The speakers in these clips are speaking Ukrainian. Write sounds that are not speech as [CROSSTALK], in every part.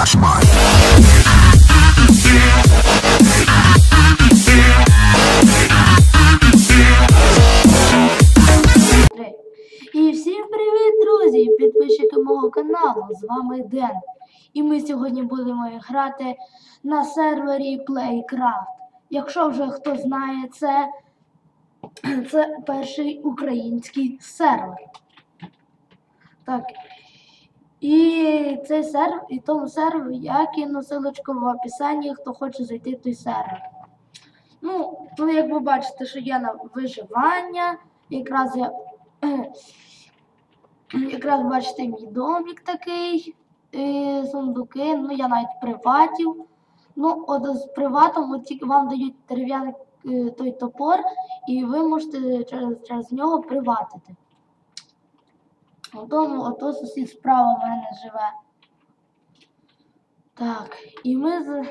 Mine. І всім привіт, друзі! Підписчики мого каналу. З вами Ден. І ми сьогодні будемо грати на сервері Playcraft. Якщо вже хто знає, це, [CLEARS THROAT] це перший український сервер. Так. І цей сервер, і тому сервер я кину силочку в описанні, хто хоче зайти в той сервер. Ну, ну як ви бачите, що є на виживання. Якраз я [CLEARS THROAT] якраз бачите мій домик такий, е, сундуки, ну я навіть приватів. Ну, от з приватом вам дають дерев'яний е, той топор, і ви можете через, через нього приватити. Тому ото сусід справа в мене живе. Так, і ми з.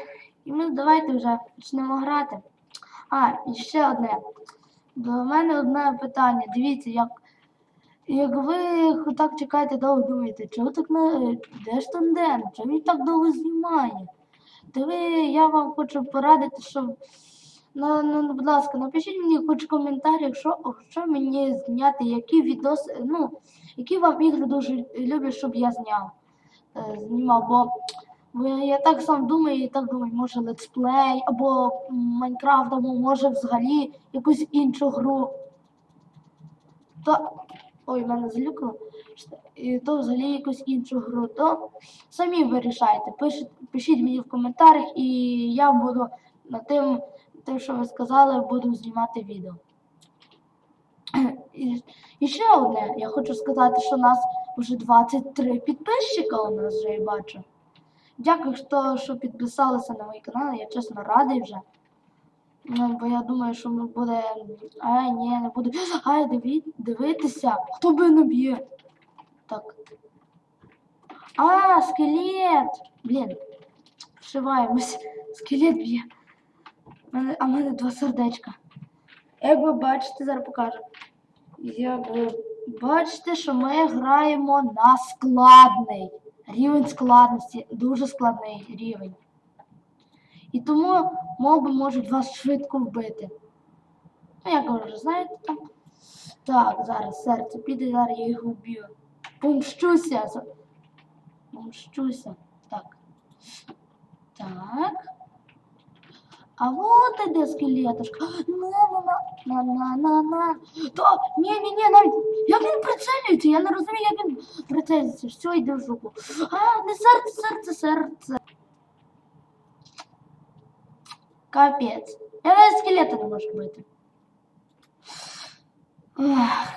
І ми давайте вже почнемо грати. А, і ще одне. До мене одне питання. Дивіться, як, як ви так чекаєте довго думаєте, чого так на де ж там Ден? Чого він так довго знімає? Диви, я вам хочу порадити, що ну, ну, будь ласка, напишіть мені хоч коментар, якщо що мені зняти, які відоси, ну, які вам ігри дуже люблять, щоб я зняв. Е, знімав, бо бо я так сам думаю, і так думаю, може летсплей, або Майнкрафт, або може взагалі якусь іншу гру. То. Ой, мене залюкало. І то взагалі якусь іншу гру. То самі вирішайте. Пишіть, пишіть мені в коментарях, і я буду над тим, тим, що ви сказали, буду знімати відео. І, ще одне, я хочу сказати, що нас вже 23 підписчика у нас вже я бачу. Дякую, що, що підписалися на мій канал, я чесно радий вже. Ну, бо я думаю, що ми буде. Ай, ні, не буду. Ай, диві... дивитися. Хто би не б'є? Так. А, скелет! Блін. Вшиваємось. Скелет б'є. А в мене два сердечка. Як ви бачите, зараз покажу. Як ви бачите, що ми граємо на складний. Рівень складності, дуже складний рівень. І тому моби можуть вас швидко вбити. Ну, як ви вже знаєте там. Так, зараз серце піде, зараз я його вб'ю. Помщуся. Помщуся. Так. Так. А вот іде скелетушка. На-на-на-на-на-на-на. Та, ні-ні-ні, навіть. Як він прицелюється? Я не розумію, як він прицелюється. Все, йде в жопу. А, не серце, серце, серце. Капець. Я навіть скелета не можу бити. Ах.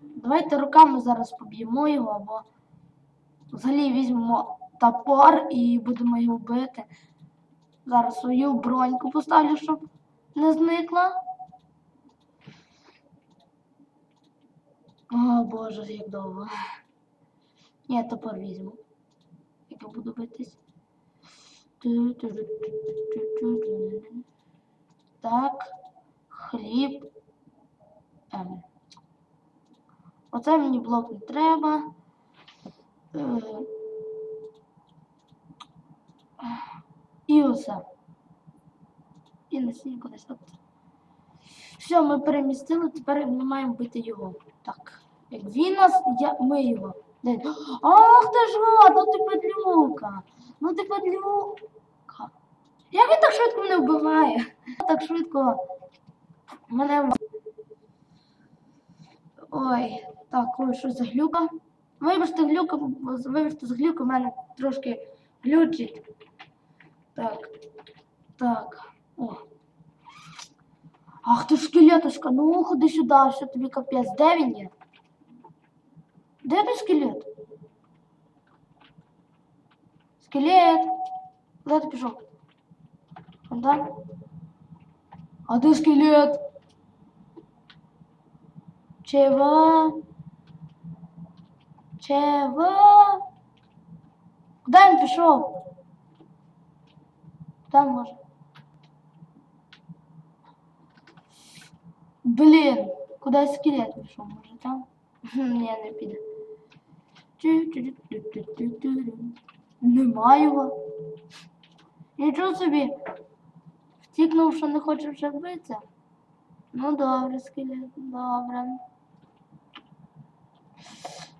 Давайте руками зараз поб'ємо його, або взагалі візьмемо топор і будемо його бити. Зараз свою броньку поставлю, щоб не зникла. О, Боже, як довго. Ні, топор візьму. Як я буду битись. Так, хліб. Ем. Оце мені блок не треба. Е, Оце. І насіння кудись. От. Все, ми перемістили, тепер ми маємо бити його. Так. Як він нас, я, ми його. Ах ти ж гад, ну ти падлюка. Ну ти падлюка. Як він так швидко мене вбиває? Так швидко. Мене. Ой, так, ой, що за глюка? Вибачте, глюка, вибачте, з глюка в мене трошки глючить. Так. Так. О. Ах ти ж скелетушка, ну ходи сюди, що тобі капець. Де він є? Де той скелет? Скелет. Куди ти пішов? Да? А де скелет? Чего? Чего? Куди він пішов? Там може. Блін, куди скелет пішов, може там? Ні, не піде. Нема його. Нічого собі. Втікнув, що не хоче вже битися. Ну добре, скелет, добре.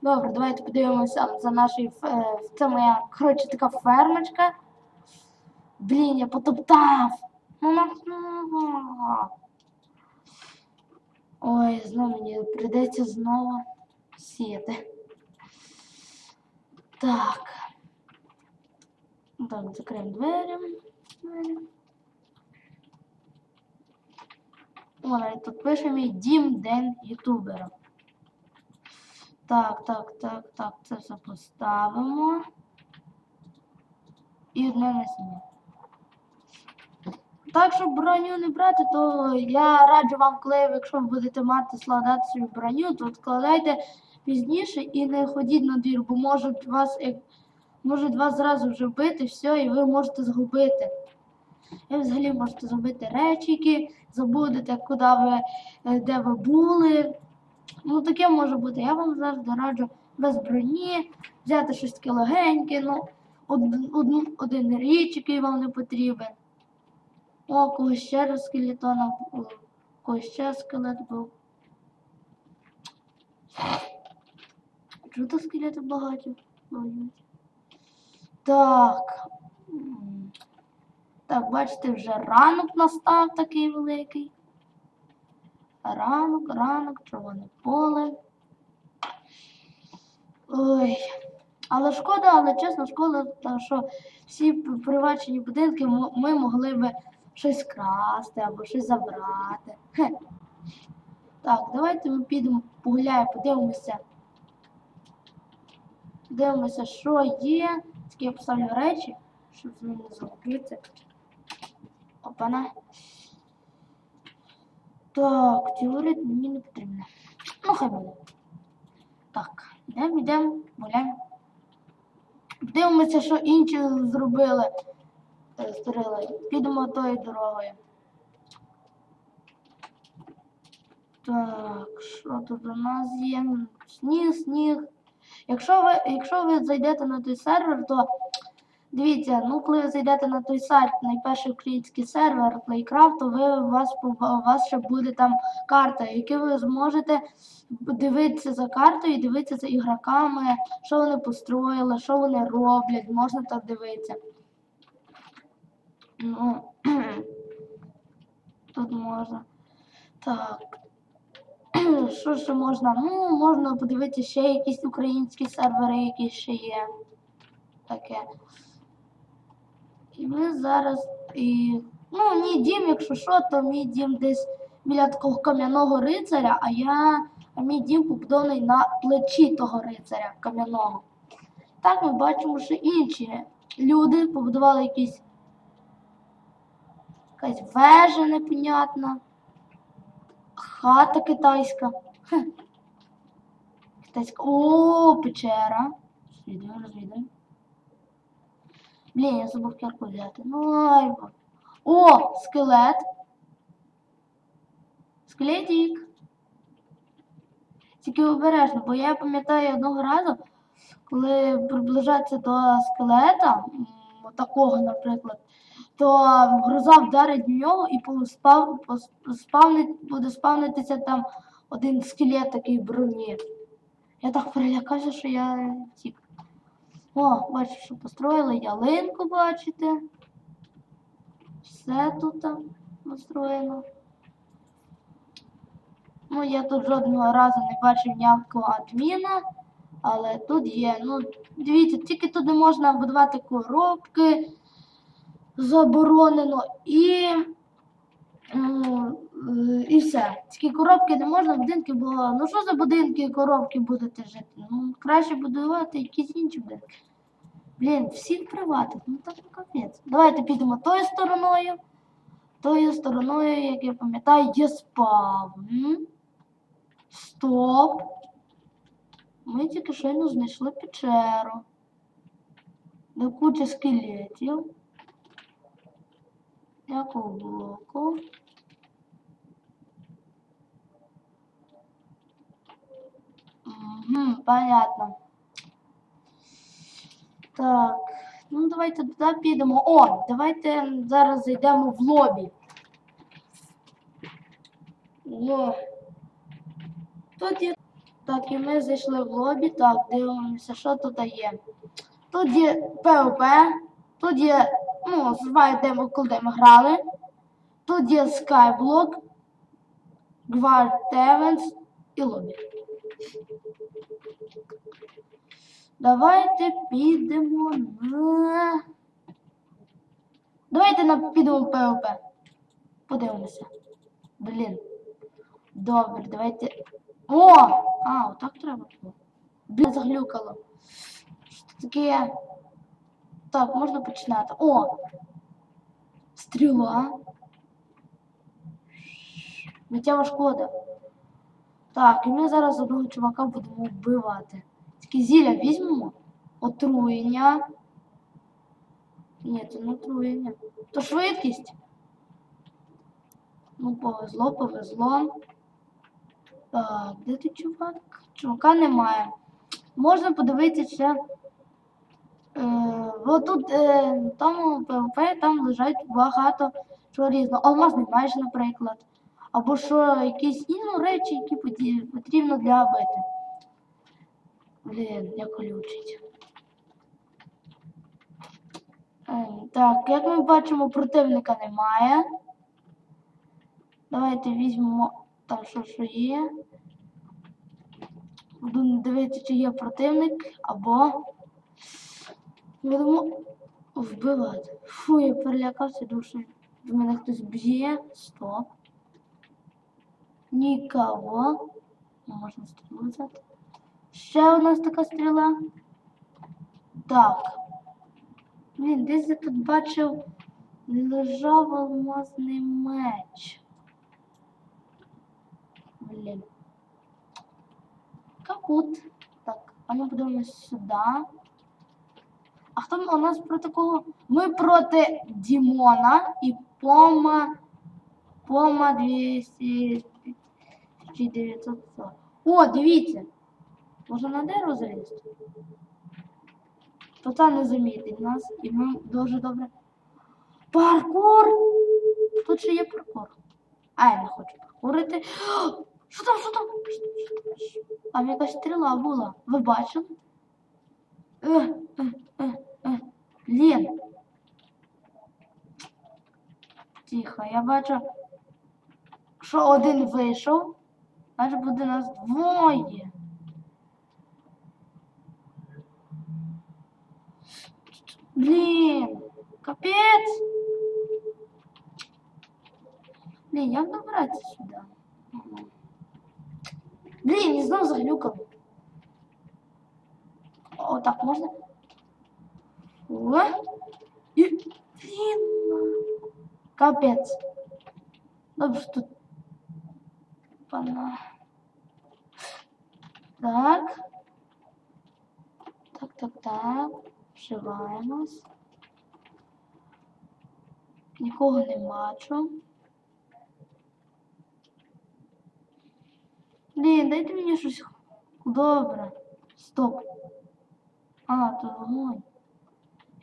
Добре, давайте подивимося за нашою. е, Це моя, коротше, така фермочка. Блін, я потоптав. Ну, Ой, знову мені прийдеться знову сіяти. Так. Так, закриємо двері. Двері. О, навіть тут пише мій дім день ютубера. Так, так, так, так, це все поставимо. І одне на насіння. Так, щоб броню не брати, то я раджу вам, коли якщо ви будете мати складати собі броню, то складайте пізніше і не ходіть на двір, бо можуть вас, можуть вас зразу вже вбити, все, і ви можете згубити. І взагалі можете зробити речі, які забудете, куди ви, е, де ви були. Ну, таке може бути. Я вам завжди раджу без броні, взяти щось таке легеньке, ну, од- одну, один річ, який вам не потрібен. О, когось ще раз скелетона, когось ще скелет був. Чого скелети багаті? Так. Так, бачите, вже ранок настав такий великий. Ранок, ранок, червоне поле. Ой. Але шкода, але чесно, шкода, що всі п- приватні будинки ми могли би щось красти або щось забрати. Хе. Так, давайте ми підемо погуляємо, подивимося. Дивимося, що є. Тільки я поставлю речі, щоб з ним не загубитися. Опана. Так, теорія мені не потрібна. Ну, хай буде. Так, йдемо, йдемо, гуляємо. Дивимося, що інші зробили. Е, Підемо тою дорогою. Так, що тут у нас є? Сніг, сніг. Якщо ви, якщо ви зайдете на той сервер, то дивіться, ну коли ви зайдете на той сайт, найперший український сервер Playcraft, то ви, у, вас, у вас ще буде там карта, яку ви зможете дивитися за картою дивитися за ігроками, що вони построїли, що вони роблять, можна так дивитися. Ну, [CLEARS THROAT] тут можна. Так. [CLEARS THROAT] Що ще можна? Ну, можна подивитися ще якісь українські сервери, які ще є. Таке. І ми зараз і. Ну, мій дім, якщо що, то мій дім десь біля такого кам'яного рицаря, а я. А мій дім побудований на плечі того рицаря кам'яного. Так ми бачимо, що інші люди побудували якісь якась вежа непонятна. Хата китайська. Хе. Китайська. О, печера. Розвідуємо, розвідуємо. Блін, я забув кірку взяти. Ну, ай. О, скелет. Скелетик. Тільки обережно, бо я пам'ятаю одного разу, коли приближатися до скелета, такого, наприклад, то гроза вдарить в нього і буде спавнитися там один скелет такий броні. Я так перелякався, що я тік. О, бачу, що построїли ялинку, бачите. Все тут там построєно. Ну, я тут жодного разу не бачив ніякого адміна, але тут є. Ну, дивіться, тільки не можна будувати коробки заборонено і. Е, і все. Тільки коробки не можна, будинки було. Ну що за будинки і коробки будете жити? Ну, краще будувати якісь інші будинки. Блін, всіх приватних, ну так капець. Давайте підемо тою стороною. Тою стороною, як я пам'ятаю, є спавн. Стоп. Ми тільки щойно знайшли печеру. Де куча скелетів. Якого блоку? Угу, понятно. Так, Ну, давайте туди підемо. О, давайте зараз зайдемо в лобі. О. Тут є. Так, і ми зайшли в лобі. Так, дивимося, що тут є. Тут є ПВП, тут є, ну, зває, де ми, коли ми грали. Є Skyblock, Guard Events і лобі. Давайте підемо на. Давайте на підемо ПВП. Подивимося. Блін. Добре, давайте. О! А, отак треба було. Блін, заглюкало. Що таке? Так, можна починати. О! Стріла. Миттєва шкода. Так, і ми зараз одного чувака будемо вбивати. Тільки зілля візьмемо. Отруєння. Ні, це не отруєння. То швидкість. Ну, повезло, повезло. Так, де ти чувак? Чувака немає. Можна подивитися. Е, отут е, в тому ПВП там лежать багато чого різного. Алмазний меч, наприклад. Або що якісь ну, речі, які потрібно для бити. Блін, як колючить. Ем, Так, як ми бачимо, противника немає. Давайте візьмемо там що, що є. Будемо дивитися, чи є противник, або будемо вбивати. Фу, я перелякався дуже. До мене хтось б'є. Стоп. Нікого. Можна стрілу взяти. Ще у нас така стріла. Так. Блін, десь я тут бачив лежав алмазний меч. Блін. Капут. Так, а ну подивимось сюди. А хто у нас проти кого? Ми проти Дімона і Пома. Пома 200. 940. О, дивіться. Може на дерево залізти? То не замітить нас, і ми дуже добре. Паркур! Тут ще є паркур. А, я не хочу паркурити. [GASPS] Що там, що там? Там якась стріла була. Ви бачили? Е, е, е, е. Блін. Тихо, я бачу, що один вийшов, значить буде нас двоє. Блін, капець. Блін, як добратися сюди? Ага. Блін, і знов заглюкав. О, так можна? О, і... Блін. Капець. Добре, що тут. Пана. Так. Так, так, так. Вживаємось. Нікого не бачу. Блін, дайте мені щось добре. Стоп. А, тут вогонь.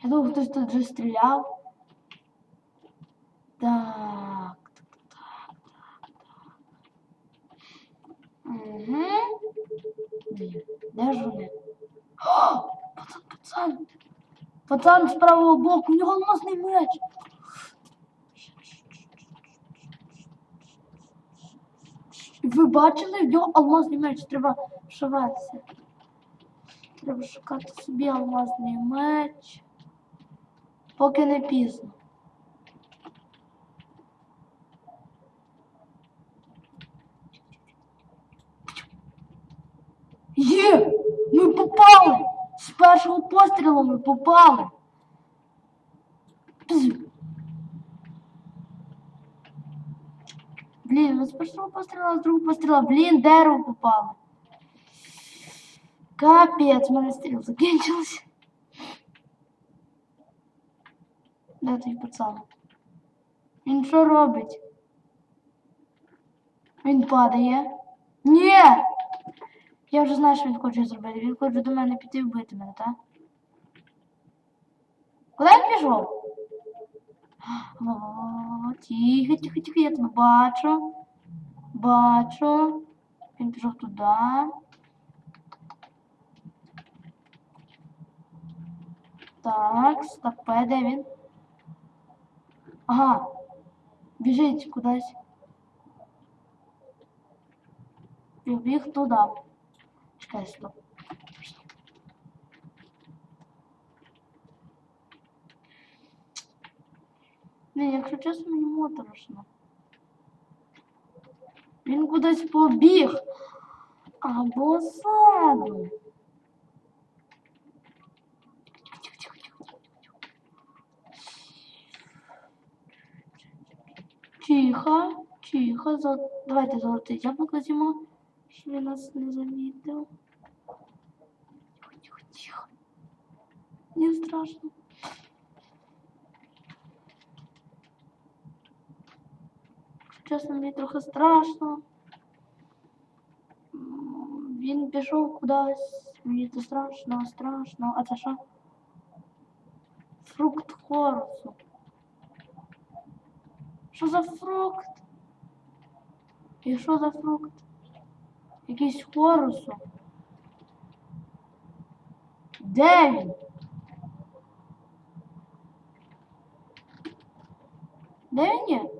Я думав, хтось тут вже стріляв. Так, так, так, так, так. Угу. Де ж вони? О, пацан, пацан. Пацан з правого боку, у нього алмазний меч. Ви бачили, в нього алмазний меч, треба вшиватися. Треба шукати собі алмазний меч. Поки не пізно. Є! Ми попали! З першого пострілу ми попали! Блін, ми з першого постріла, з другого постріла, блін, дерево попало. Капець, в мене стріл закінчився. Де той пацан? Він що робить? Він падає. Ні! Я вже знаю, що він хоче зробити. Він хоче до мене піти і вбити мене, так? Куди він пішов? Тихо, тихо, тихо, я тебе бачу. Бачу. Він пішов туди. Так, стопе, де він? Ага. Біжить кудись. Біг туди. Чекай, стоп. Не, якщо чесно, мені моторошно. Він кудись побіг. Або ззаду. Тихо, тихо. Зол- Давайте золотий яблук візьмемо, щоб він нас не замітив. Тихо, тихо, тихо. Не страшно. Чесно, мені трохи страшно. Він пішов кудись. Мені це страшно, страшно. А це що? Фрукт хорусу. Що за фрукт? І що за фрукт? Якийсь хорусу. Де він? Де він є?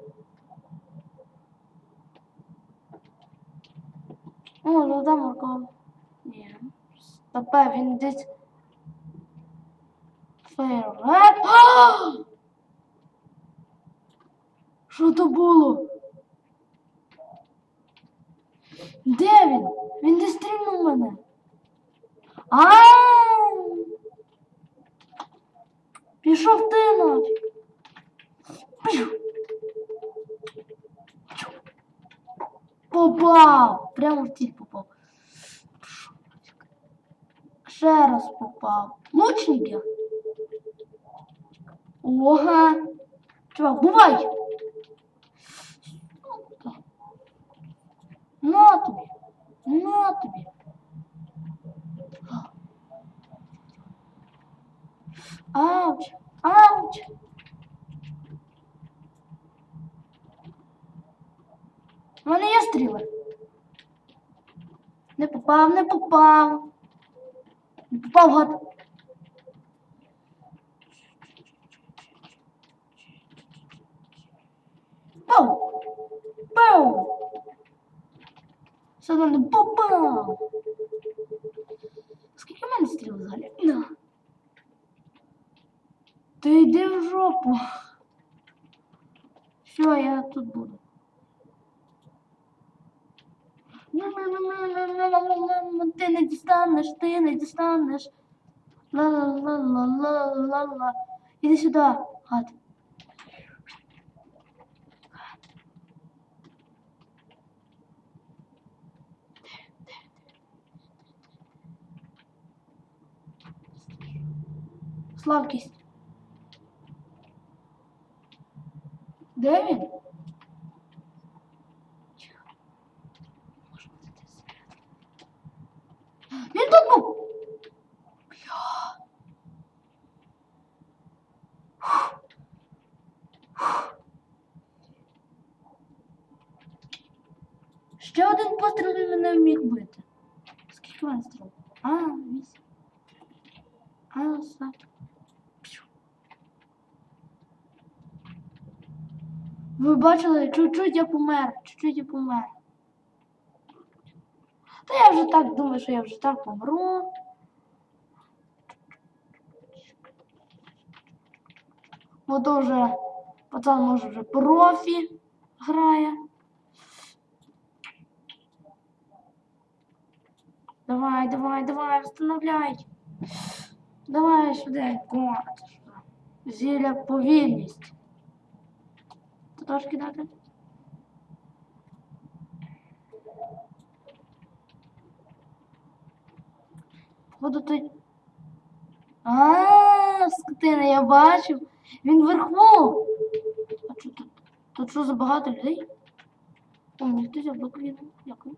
О, золота моркова. Ні. Стопе, він десь. Фейерверк. [GASPS] Що то було? Де він? Він не стрільнув мене. А! Пішов ти нафіг. Попав! Прямо в ціль попав. Ще раз попав. Лучники? Ога. Чувак, бувай! На тобі. На тобі. Ауч. Ауч. У мене є стріли. Не попав, не попав. Не попав гад. Пау! Пау! Все одно попав. Скільки в мене стріл взагалі? На. Ти йди в жопу. Все, я тут буду. Ти не дістанеш, ти не дістанеш. Ла-ла-ла-ла-ла-ла-ла. Іди сюди, гад. Слабкість. Де він? Може бути десь всередині. Він тут був! Бля. Фух. Фух. Ще один постріл він мене вміг бити. Скільки він стріл? А, вісім. А, все. Пшу. Ви бачили, чуть-чуть я помер, чуть-чуть я помер. Та я вже так думаю, що я вже так помру. Бо то вже пацан може вже профі грає. Давай, давай, давай, встановляй. Давай швиденько. Зілля повільність. Трошки дати? Походу ти. А, скотина, я бачив. Він вверху. А що тут? Тут що за багато людей? О, мені хтось яблуко віддав. Дякую.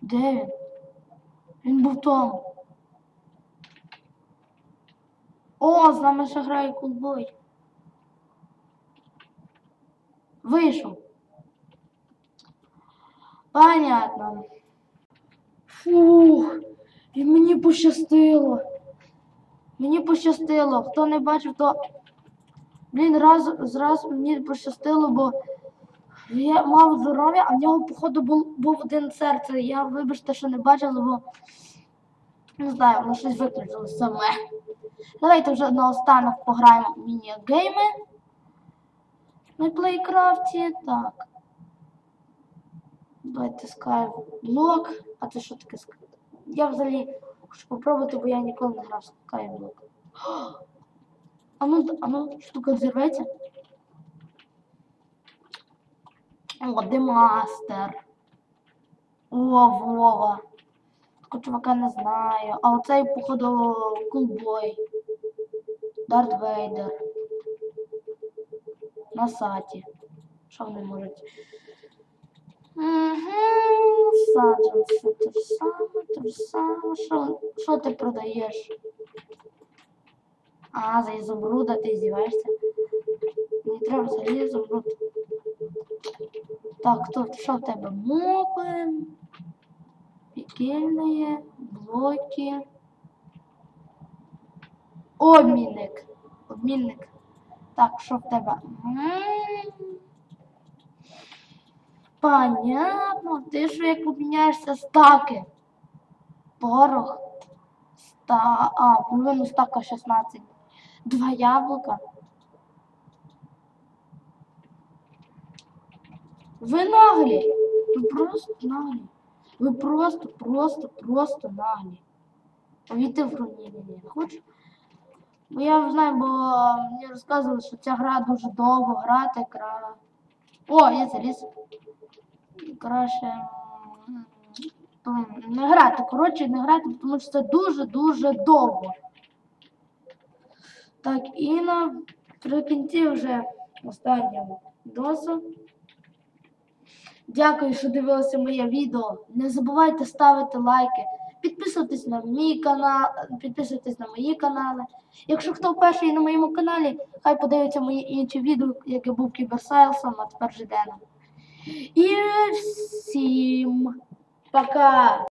Де він? Він був там. О, з нами ще грає кулбой. Вийшов. Понятно. Фух, і мені пощастило. Мені пощастило. Хто не бачив, то. Блін, раз, зразу мені пощастило, бо я мав здоров'я, а в нього, походу, був, був один серце. Я, вибачте, що не бачила, бо не знаю, воно щось виключило саме. Давайте вже наостанок пограємо в міні-гейми на плейкрафті. Так. Давайте скайблок. А це що таке скайблок? Я взагалі хочу попробувати, бо я ніколи не грав скайблок. А ну, а ну, штука взірветься. О, демастер. О, Вова. Такого чувака не знаю. А оцей, походу, кулбой. Дарт Вейдер. На саті. Що вони можуть? Угу, саджанці. Те ж саме, те ж саме. Що, що ти продаєш? А, за ізумруда ти здіваєшся? Мені треба взагалі ізумруд. Так, хто, що в тебе? Моби, пекельные, блоки. Обмінник. Обмінник. Так, що в тебе? Понятно. Ти що як обміняєшся стаки? Порох. Ста... А, половину стака 16. Два яблука. Ви наглі. Ви просто наглі. Ви просто, просто, просто наглі. Повійте в гру, ні, ні, ні, не хочу. Бо я знаю, бо мені розказували, що ця гра дуже довго грати, кра... О, я заліз. Краще не грати. Коротше, не грати, тому що це дуже-дуже довго. Так, і наприкінці вже останнього досу. Дякую, що дивилися моє відео. Не забувайте ставити лайки, підписуйтесь на мій канал, підписуйтесь на мої канали. Якщо хто перший на моєму каналі, хай подивиться мої інші відео, як я був кіберсайлсом, а тепер Жиденом. І всім пока!